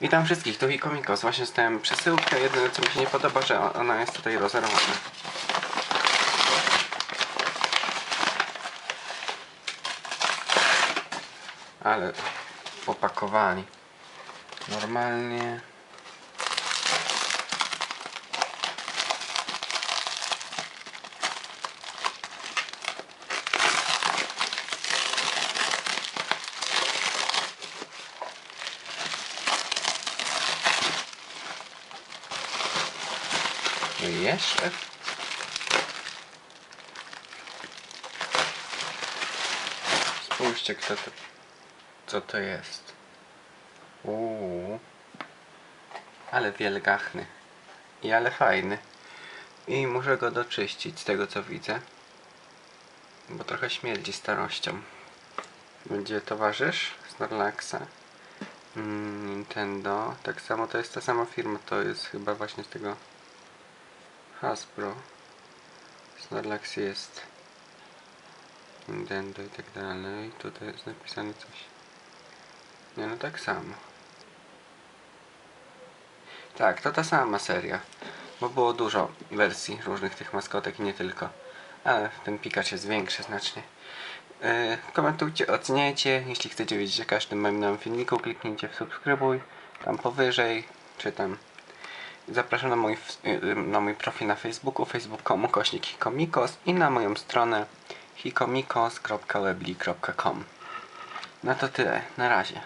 Witam wszystkich, tu Hikomikos. Właśnie dostałem przesyłkę. Jedyne co mi się nie podoba, że ona jest tutaj rozerwana. Ale popakowali. Normalnie. No i jeszcze. Spójrzcie kto to, co to jest. Uuu. Ale wielgachny. I ale fajny. I muszę go doczyścić z tego co widzę. Bo trochę śmierdzi starością. Będzie towarzysz Snorlaxa. Mm, Nintendo. Tak samo to jest ta sama firma. To jest chyba właśnie z tego Hasbro. Snorlax jest. Nintendo i tak dalej. Tutaj jest napisane coś. Nie no tak samo. Tak, to ta sama seria. Bo było dużo wersji różnych tych maskotek nie tylko. Ale ten Pikachu jest większy znacznie. Yy, komentujcie, oceniajcie. Jeśli chcecie wiedzieć o każdym moim nowym filmiku, kliknijcie w subskrybuj. Tam powyżej, czy tam. Zapraszam na mój, f- yy, na mój profil na Facebooku, facebook.com kośnik hikomikos i na moją stronę hikomikos.webli.com No to tyle, na razie.